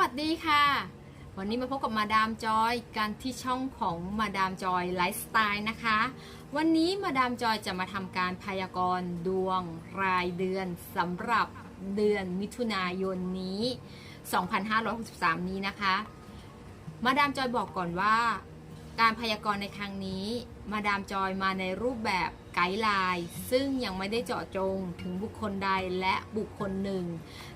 วัสดีค่ะ วันนี้มาพบกับมาดามจอยกันที่ช่องของมาดามจอยไลฟ์สไตล์นะคะ วันนี้มาดามจอยจะมาทำการพยากรณ์ดวงรายเดือนสำหรับเดือนมิถุนายนนี้ 2563 นี้นะคะ มาดามจอยบอกก่อนว่า การพยากรณ์ในครั้งนี้ มาดามจอยมาในรูปแบบ ไกด์ไลน์ซึ่งยังไม่ได้เจาะจงถึงบุคคลใดและบุคคลหนึ่ง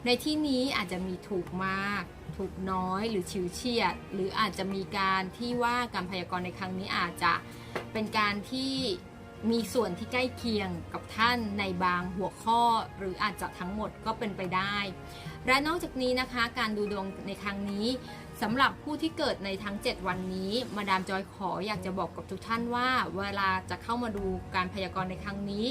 ในที่นี้อาจจะมีถูกมาก ถูกน้อยหรือฉิวเฉียด หรืออาจจะมีการที่ว่าการพยากรณ์ในครั้งนี้อาจจะเป็นการที่มีส่วนที่ใกล้เคียงกับท่านในบางหัวข้อ หรืออาจจะทั้งหมดก็เป็นไปได้ และนอกจากนี้นะคะ การดูดวงในครั้งนี้ สำหรับผู้ที่เกิดในทั้ง 7 วันนี้ มาดามจอยขออยากจะบอกกับทุกท่านว่า เวลาจะเข้ามาดูการพยากรณ์ในครั้งนี้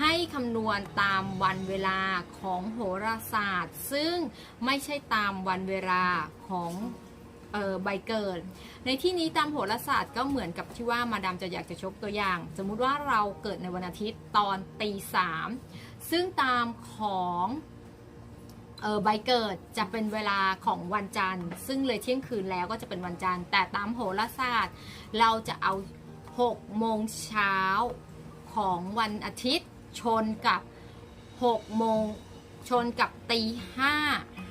ให้คำนวณตามวันเวลาของโหราศาสตร์ ซึ่งไม่ใช่ตามวันเวลาของเออใบเกิด ในที่นี้ตามโหราศาสตร์ก็เหมือนกับที่ว่ามาดามจะอยากจะชกตัวอย่าง สมมุติว่าเราเกิดในวันอาทิตย์ตอนตีสามซึ่งตามของ เออใบเกิดจะเป็นเวลาของวันจันทร์ ซึ่งเลยเที่ยงคืนแล้วก็จะเป็นวันจันทร์ แต่ตามโหราศาสตร์ เราจะเอา6โมงเช้าของวันอาทิตย์ ชนกับ6โมงชนกับตีห้า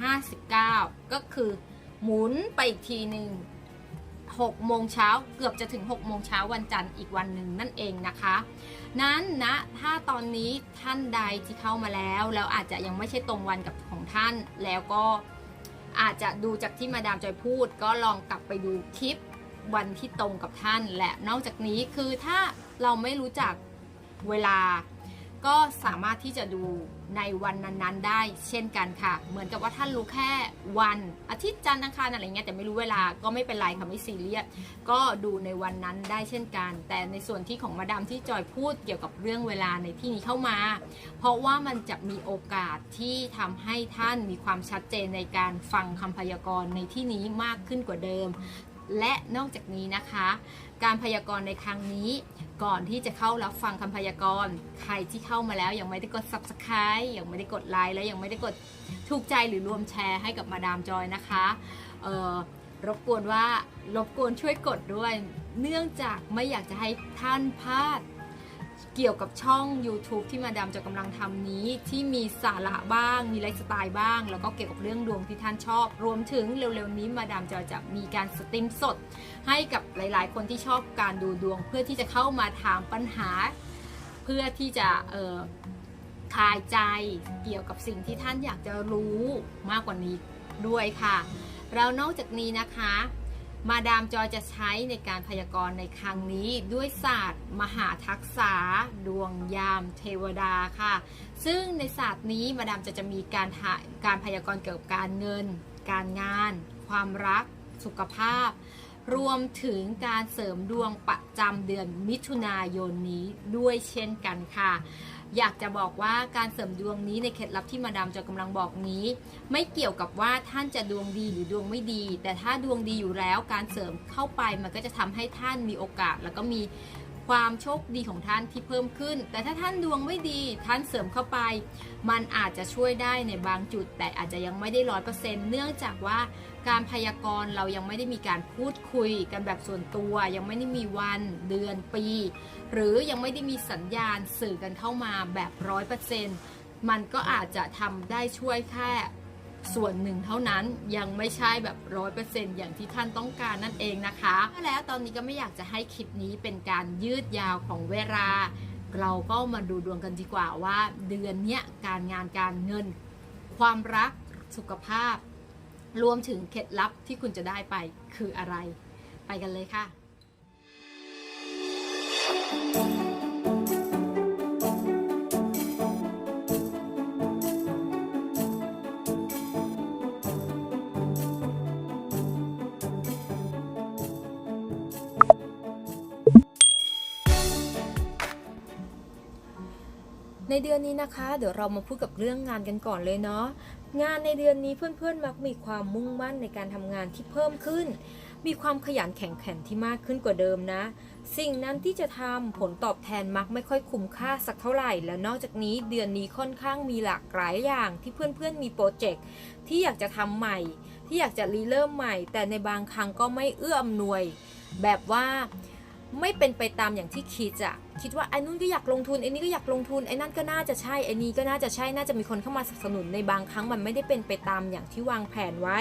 ห้าสิบเก้าก็คือหมุนไปอีกทีหนึ่ง6โมงเช้าเกือบจะถึง6โมงเช้าวันจันทร์อีกวันหนึ่งนั่นเองนะคะ นั้นนะถ้าตอนนี้ท่านใดที่เข้ามาแล้ว แล้วอาจจะยังไม่ใช่ตรงวันกับของท่าน แล้วก็อาจจะดูจากที่มาดามจอยพูด ก็ลองกลับไปดูคลิปวันที่ตรงกับท่าน และนอกจากนี้คือถ้าเราไม่รู้จักเวลา ก็สามารถที่จะดู ในวันนั้นๆ ได้เช่นกันค่ะ เหมือนกับว่าท่านรู้แค่วันอาทิตย์จันทร์อังคารอะไรเงี้ยแต่ไม่รู้เวลาก็ไม่เป็นไรค่ะไม่ซีเรียสก็ดูในวันนั้นได้เช่นกัน แต่ในส่วนที่ของมาดามที่จอยพูดเกี่ยวกับเรื่องเวลาในที่นี้เข้ามา เพราะว่ามันจะมีโอกาสที่ทำให้ท่านมีความชัดเจนในการฟังคำพยากรณ์ในที่นี้มากขึ้นกว่าเดิม และนอกจากนี้นะคะ การพยากรณ์ในครั้งนี้ ก่อนที่จะเข้ารับฟังคำพยากรณ์ ใครที่เข้ามาแล้วยังไม่ได้กด subscribe ยังไม่ได้กดไลค์และยังไม่ได้กดถูกใจหรือรวมแชร์ให้กับมาดามจอยนะคะเออรบกวนว่ารบกวนช่วยกดด้วย เนื่องจากไม่อยากจะให้ท่านพลาด เกี่ยวกับช่อง YouTube ที่มาดามจะกำลังทำนี้ ที่มีสาระบ้าง มีไลฟ์สไตล์บ้าง แล้วก็เกี่ยวกับเรื่องดวงที่ท่านชอบ รวมถึงเร็วๆนี้มาดามจอยจะมีการสตรีมสด ให้กับหลายๆ คนที่ชอบการดูดวง เพื่อที่จะเข้ามาถามปัญหา เพื่อที่จะเอ่อคลายใจเกี่ยวกับสิ่งที่ท่านอยากจะรู้มากกว่านี้ด้วยค่ะ เรานอกจากนี้นะคะ มาดามจอยจะใช้ในการพยากรณ์ในครั้งนี้ด้วยศาสตร์ มหาทักษะดวงยามเทวดาค่ะ ซึ่งในศาสตร์นี้มาดามจะจะมีการการพยากรณ์เกี่ยวกับการเงิน การงาน ความรัก สุขภาพ รวมถึงการเสริมดวงประจำเดือนมิถุนายนนี้ด้วยเช่นกันค่ะ อยากจะบอกว่าการเสริมดวงนี้ในเคล็ดลับที่มาดามจะกำลังบอกนี้ ไม่เกี่ยวกับว่าท่านจะดวงดีหรือดวงไม่ดี แต่ถ้าดวงดีอยู่แล้วการเสริมเข้าไปมันก็จะทำให้ท่านมีโอกาส แล้วก็มี ความโชคดีของท่านที่เพิ่มขึ้น แต่ถ้าท่านดวงไม่ดีท่านเสริมเข้าไป มันอาจจะช่วยได้ในบางจุด แต่อาจจะยังไม่ได้ร้อยเปอร์เซ็นต์เนื่องจากว่าการพยากรณ์เรายังไม่ได้มีการพูดคุยกันแบบส่วนตัว ยังไม่ได้มีวันเดือนปี หรือยังไม่ได้มีสัญญาณสื่อกันเข้ามาแบบร้อยเปอร์เซ็นต์มันก็อาจจะทำได้ช่วยแค่ ส่วนหนึ่งเท่านั้นยังไม่ใช่แบบร้อยเปอร์เซ็นต์อย่างที่ท่านต้องการนั่นเองนะคะแล้วตอนนี้ก็ไม่อยากจะให้คลิปนี้เป็นการยืดยาวของเวลา เราก็มาดูดวงกันดีกว่าว่า เดือนนี้การงานการเงิน ความรักสุขภาพ รวมถึงเคล็ดลับที่คุณจะได้ไปคืออะไร ไปกันเลยค่ะ เดือนนี้นะคะ เดี๋ยวเรามาพูดกับเรื่องงานกันก่อนเลยเนาะงานในเดือนนี้เพื่อนๆมักมีความมุ่งมั่นในการทำงานที่เพิ่มขึ้น มีความขยันแข็งแขันที่มากขึ้นกว่าเดิมนะ สิ่งนั้นที่จะทำผลตอบแทนมักไม่ค่อยคุ้มค่าสักเท่าไหร่ แล้วนอกจากนี้เดือนนี้ค่อนข้างมีหลากหลายอย่างที่เพื่อนๆมีโปรเจกต์ที่อยากจะทำใหม่ ที่อยากจะรีเริ่มใหม่ แต่ในบางครั้งก็ไม่เอื้ออำนวย แบบว่า ไม่เป็นไปตามอย่างที่คิดอะคิดว่าไอ้นู้นก็อยากลงทุนไอ้นี้ก็อยากลงทุนไอ้นั่นก็น่าจะใช่ไอ้นี้ก็น่าจะใช่น่าจะมีคนเข้ามาสนับสนุนในบางครั้งมันไม่ได้เป็นไปตามอย่างที่วางแผนไว้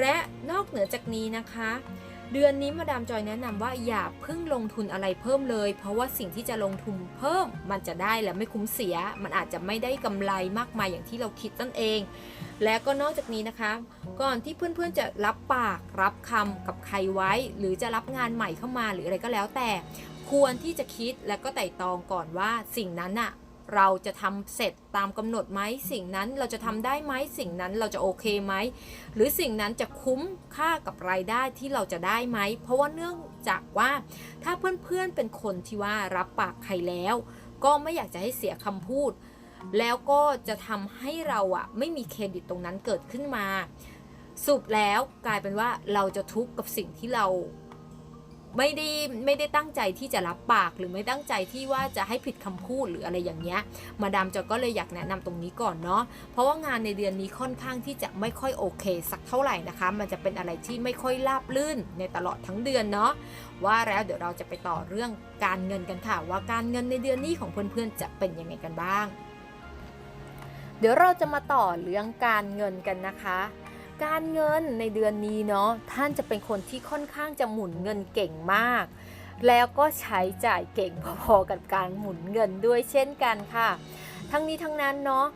และนอกเหนือจากนี้นะคะ เดือนนี้มาดามจอยแนะนำว่าอย่าเพิ่งลงทุนอะไรเพิ่มเลย เพราะว่าสิ่งที่จะลงทุนเพิ่มมันจะได้และไม่คุ้มเสีย มันอาจจะไม่ได้กำไรมากมายอย่างที่เราคิดนั่นเอง และก็นอกจากนี้นะคะ ก่อนที่เพื่อนๆจะรับปากรับคำกับใครไว้ หรือจะรับงานใหม่เข้ามาหรืออะไรก็แล้วแต่ ควรที่จะคิดและก็ไต่ตองก่อนว่าสิ่งนั้นน่ะเราจะทำเสร็จตามกำหนดไหมสิ่งนั้นเราจะทำได้ไหมสิ่งนั้นเราจะโอเคไหมหรือสิ่งนั้นจะคุ้มค่ากับรายได้ที่เราจะได้ไหมเพราะว่าเนื่องจากว่า ถ้าเพื่อนๆเป็นคนที่ว่ารับปากใครแล้ว ก็ไม่อยากจะให้เสียคำพูด แล้วก็จะทำให้เราอะไม่มีเครดิตตรงนั้นเกิดขึ้นมาสรุปแล้วกลายเป็นว่าเราจะทุกข์กับสิ่งที่เราไม่ได้ไม่ได้ตั้งใจที่จะรับปากหรือไม่ตั้งใจที่ว่าจะให้ผิดคำพูดหรืออะไรอย่างเงี้ย มาดามจอก็เลยอยากแนะนำตรงนี้ก่อนเนาะเพราะว่างานในเดือนนี้ค่อนข้างที่จะไม่ค่อยโอเค สักเท่าไหร่นะคะ มันจะเป็นอะไรที่ไม่ค่อยราบลื่นในตลอดทั้งเดือนเนาะว่าแล้วเดี๋ยวเราจะไปต่อเรื่องการเงินกันค่ะ ว่าการเงินในเดือนนี้ของเพื่อนๆจะเป็นยังไงกันบ้าง เดี๋ยวเราจะมาต่อเรื่องการเงินกันนะคะ การเงินในเดือนนี้เนาะท่านจะเป็นคนที่ค่อนข้างจะหมุนเงินเก่งมาก แล้วก็ใช้จ่ายเก่งพอๆกับการหมุนเงินด้วยเช่นกันค่ะ ทั้งนี้ทั้งนั้นเนาะ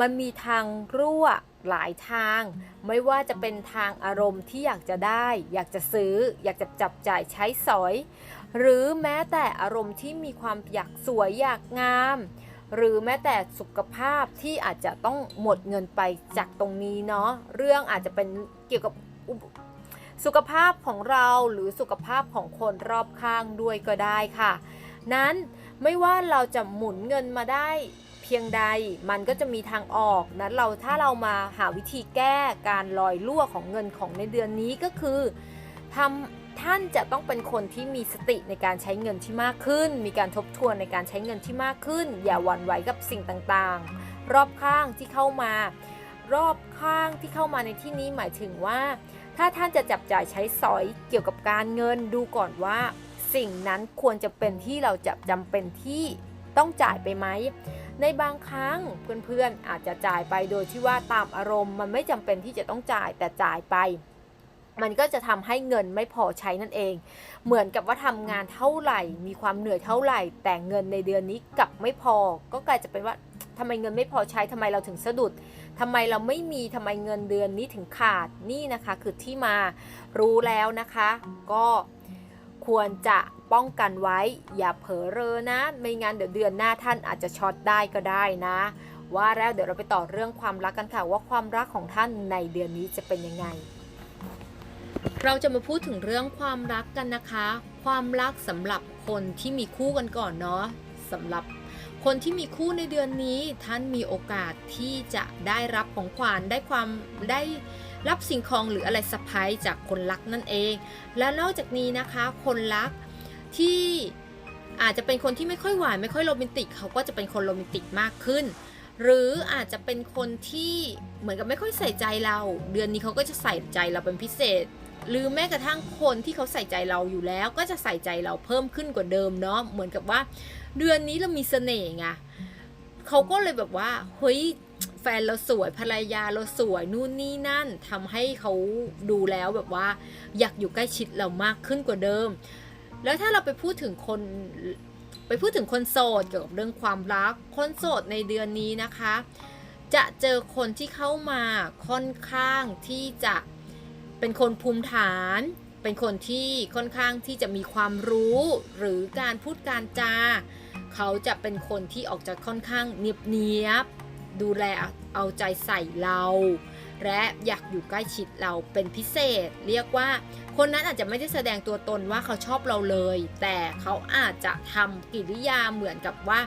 มันมีทางรั่วหลายทาง ไม่ว่าจะเป็นทางอารมณ์ที่อยากจะได้ อยากจะซื้อ อยากจะจับจ่ายใช้สอย หรือแม้แต่อารมณ์ที่มีความอยากสวยอยากงาม หรือแม้แต่สุขภาพที่อาจจะต้องหมดเงินไปจากตรงนี้เนาะเรื่องอาจจะเป็นเกี่ยวกับสุขภาพของเราหรือสุขภาพของคนรอบข้างด้วยก็ได้ค่ะ นั้นไม่ว่าเราจะหมุนเงินมาได้เพียงใดมันก็จะมีทางออกนั้นเราถ้าเรามาหาวิธีแก้การลอยรั่วของเงินของในเดือนนี้ก็คือทำ ท่านจะต้องเป็นคนที่มีสติในการใช้เงินที่มากขึ้น มีการทบทวนในการใช้เงินที่มากขึ้น อย่าหวั่นไหวกับสิ่งต่างๆ รอบข้างที่เข้ามา รอบข้างที่เข้ามาในที่นี้หมายถึงว่า ถ้าท่านจะจับจ่ายใช้สอยเกี่ยวกับการเงินดูก่อนว่า สิ่งนั้นควรจะเป็นที่เราจะจำเป็นที่ต้องจ่ายไปไหมในบางครั้งเพื่อนๆอาจจะจ่ายไปโดยที่ว่าตามอารมณ์ มันไม่จำเป็นที่จะต้องจ่ายแต่จ่ายไป มันก็จะทำให้เงินไม่พอใช้นั่นเอง เหมือนกับว่าทำงานเท่าไหร่ มีความเหนื่อยเท่าไหร่ แต่เงินในเดือนนี้กลับไม่พอ ก็กลายจะเป็นว่าทำไมเงินไม่พอใช้ทำไมเราถึงสะดุดทำไมเราไม่มีทำไมเงินเดือนนี้ถึงขาดนี่นะคะ คือที่มารู้แล้วนะคะ ก็ควรจะป้องกันไว้ อย่าเผลอเรอนะ ไม่งั้นเดี๋ยวเดือนหน้าท่านอาจจะช็อตได้ก็ได้นะ ว่าแล้วเดี๋ยวเราไปต่อเรื่องความรักกันค่ะ ว่าความรักของท่านในเดือนนี้จะเป็นยังไง เราจะมาพูดถึงเรื่องความรักกันนะคะ ความรักสำหรับคนที่มีคู่กันก่อนเนาะสำหรับคนที่มีคู่ในเดือนนี้ท่านมีโอกาสที่จะได้รับของขวัญได้ความได้รับสิ่งของหรืออะไรสะพายจากคนรักนั่นเอง และนอกจากนี้นะคะคนรักที่อาจจะเป็นคนที่ไม่ค่อยหวานไม่ค่อยโรแมนติกเขาก็จะเป็นคนโรแมนติกมากขึ้น หรืออาจจะเป็นคนที่เหมือนกับไม่ค่อยใส่ใจเรา เดือนนี้เขาก็จะใส่ใจเราเป็นพิเศษ หรือแม้กระทั่งคนที่เขาใส่ใจเราอยู่แล้ว ก็จะใส่ใจเราเพิ่มขึ้นกว่าเดิมเนาะเหมือนกับว่า เดือนนี้เรามีเสน่ห์ไงเขาก็เลยแบบว่าเฮ้ยแฟนเราสวยภรรยาเราสวยนู่นนี่นั่นทำให้เขาดูแล้วแบบว่า อยากอยู่ใกล้ชิดเรามากขึ้นกว่าเดิม แล้วถ้าเราไปพูดถึงคนไปพูดถึงคนโสดเกี่ยวกับเรื่องความรัก คนโสดในเดือนนี้นะคะ จะเจอคนที่เข้ามาค่อนข้างที่จะ เป็นคนภูมิฐาน เป็นคนที่ค่อนข้างที่จะมีความรู้ หรือการพูดการจา เขาจะเป็นคนที่ออกจะค่อนข้างเนียบเนียบ ดูแลเอาใจใส่เรา และอยากอยู่ใกล้ชิดเราเป็นพิเศษ เรียกว่า คนนั้นอาจจะไม่ได้แสดงตัวตนว่าเขาชอบเราเลย แต่เขาอาจจะทำกิริยาเหมือนกับว่า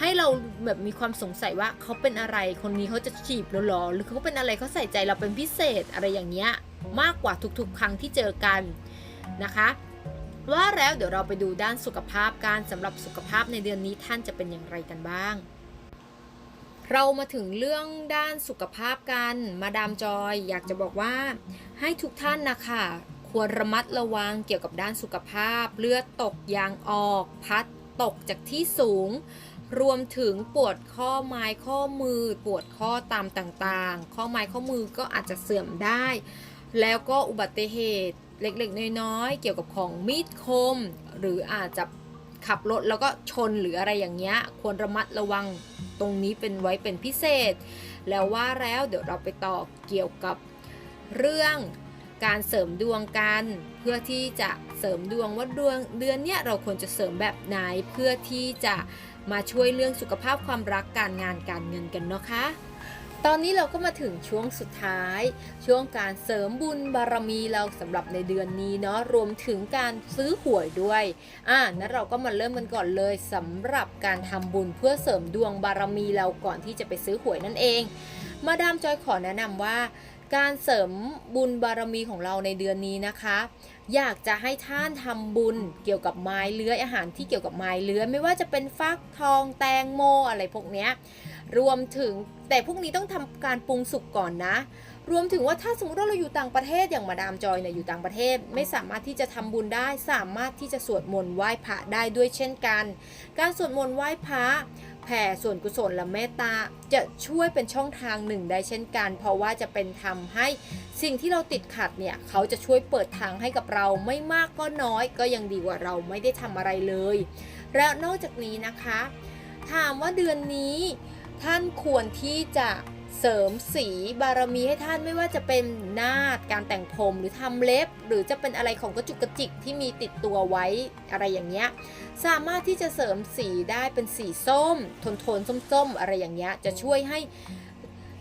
ให้เราแบบมีความสงสัยว่าเขาเป็นอะไรคนนี้เขาจะจีบเราหรอหรือเขาเป็นอะไรเขาใส่ใจเราเป็นพิเศษอะไรอย่างเงี้ยมากกว่าทุกๆ ครั้งที่เจอกันนะคะ ว่าแล้วเดี๋ยวเราไปดูด้านสุขภาพการสำหรับสุขภาพในเดือนนี้ท่านจะเป็นอย่างไรกันบ้าง เรามาถึงเรื่องด้านสุขภาพกันมาดามจอย อยากจะบอกว่า ให้ทุกท่านนะคะควรระมัดระวังเกี่ยวกับด้านสุขภาพ เลือดตกยางออก พัดตกจากที่สูง รวมถึงปวดข้อไม้ข้อมือ ปวดข้อตามต่างๆ ข้อไม้ข้อมือก็อาจจะเสื่อมได้ แล้วก็อุบัติเหตุเล็กๆ น้อยๆ เกี่ยวกับของมีดคม หรืออาจจะขับรถแล้วก็ชนหรืออะไรอย่างเงี้ยควรระมัดระวังตรงนี้เป็นไว้เป็นพิเศษ แล้วว่าแล้วเดี๋ยวเราไปต่อเกี่ยวกับเรื่องการเสริมดวงกัน เพื่อที่จะเสริมดวงว่าดวงเดือนเนี้ยเราควรจะเสริมแบบไหนเพื่อที่จะ มาช่วยเรื่องสุขภาพความรักการงานการเงินกันเนาะคะ ตอนนี้เราก็มาถึงช่วงสุดท้าย ช่วงการเสริมบุญบารมีเราสำหรับในเดือนนี้เนาะรวมถึงการซื้อหวยด้วยอ่านั้นเราก็มาเริ่มกันก่อนเลยสำหรับการทำบุญเพื่อเสริมดวงบารมีเราก่อนที่จะไปซื้อหวยนั่นเอง มาดามจอยขอแนะนำว่าการเสริมบุญบารมีของเราในเดือนนี้นะคะ อยากจะให้ท่านทำบุญเกี่ยวกับไม้เลื้อยอาหารที่เกี่ยวกับไม้เลื้อยไม่ว่าจะเป็นฟักทองแตงโมอะไรพวกเนี้ยรวมถึงแต่พวกนี้ต้องทำการปรุงสุกก่อนนะ รวมถึงว่าถ้าสมมติว่าเราอยู่ต่างประเทศอย่างมาดามจอยเนี่ยอยู่ต่างประเทศ ไม่สามารถที่จะทำบุญได้ สามารถที่จะสวดมนต์ไหว้พระได้ด้วยเช่นกัน การสวดมนต์ไหว้พระ แผ่ส่วนกุศลและเมตตาจะช่วยเป็นช่องทางหนึ่งได้เช่นกัน เพราะว่าจะเป็นทำให้สิ่งที่เราติดขัดเนี่ยเขาจะช่วยเปิดทางให้กับเราไม่มากก็น้อย ก็ยังดีกว่าเราไม่ได้ทำอะไรเลย และนอกจากนี้นะคะ ถามว่าเดือนนี้ท่านควรที่จะ เสริมสีบารมีให้ท่านไม่ว่าจะเป็นนาการแต่งผมหรือทำเล็บ หรือจะเป็นอะไรของกระจุกกระจิกที่มีติดตัวไว้อะไรอย่างเงี้ยสามารถที่จะเสริมสีได้เป็นสีส้มโทนโทนๆส้มๆ อะไรอย่างเงี้ยจะช่วยให้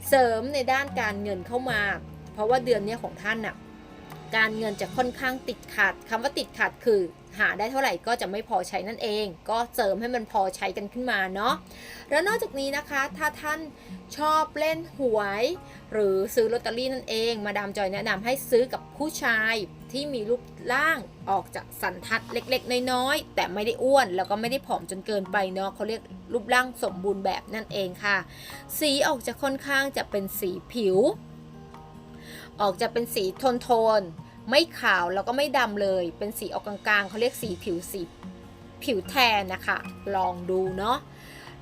เสริมในด้านการเงินเข้ามา เพราะว่าเดือนนี้ของท่านน่ะการเงินจะค่อนข้างติดขัดคำว่าติดขัดคือ หาได้เท่าไหร่ก็จะไม่พอใช้นั่นเอง ก็เสริมให้มันพอใช้กันขึ้นมาเนาะแล้วนอกจากนี้นะคะถ้าท่านชอบเล่นหวย หรือซื้อลอตเตอรี่นั่นเอง มาดามจอยแนะนำให้ซื้อกับผู้ชายที่มีรูปร่างออกจากสันทัดเล็กๆ น้อยๆ แต่ไม่ได้อ้วนแล้วก็ไม่ได้ผอมจนเกินไปเนาะเขาเรียกรูปร่างสมบูรณ์แบบนั่นเองค่ะ สีออกจะค่อนข้างจะเป็นสีผิว ออกจะเป็นสีโทนโทน ไม่ขาวแล้วก็ไม่ดำเลย เป็นสีออกกลางๆเขาเรียกสีผิวสีผิวแทนนะคะ ลองดูเนาะ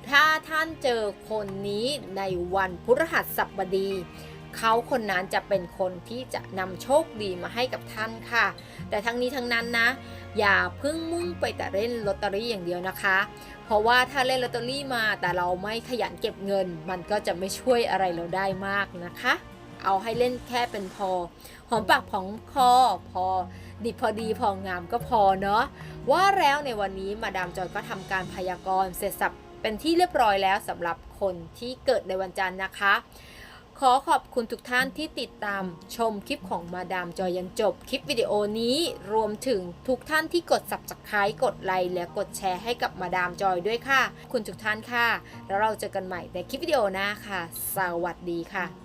ถ้าท่านเจอคนนี้ในวันพฤหัสบดี เขาคนนั้นจะเป็นคนที่จะนำโชคดีมาให้กับท่านค่ะ แต่ทั้งนี้ทั้งนั้นนะ อย่าเพิ่งมุ่งไปแต่เล่นลอตเตอรี่อย่างเดียวนะคะ เพราะว่าถ้าเล่นลอตเตอรี่มาแต่เราไม่ขยันเก็บเงิน มันก็จะไม่ช่วยอะไรเราได้มากนะคะ เอาให้เล่นแค่เป็นพอ หอมปากของคอพอดิบพอดีพองามก็พอเนาะว่าแล้วในวันนี้มาดามจอยก็ทำการพยากรณ์เสร็จสับเป็นที่เรียบร้อยแล้วสำหรับคนที่เกิดในวันจันทร์นะคะ ขอขอบคุณทุกท่านที่ติดตามชมคลิปของมาดามจอยยันจบคลิปวิดีโอนี้รวมถึงทุกท่านที่กด subscribe กดไลค์และกดแชร์ให้กับมาดามจอยด้วยค่ะ คุณทุกท่านค่ะ แล้วเราเจอกันใหม่ในคลิปวิดีโอหน้าค่ะ สวัสดีค่ะ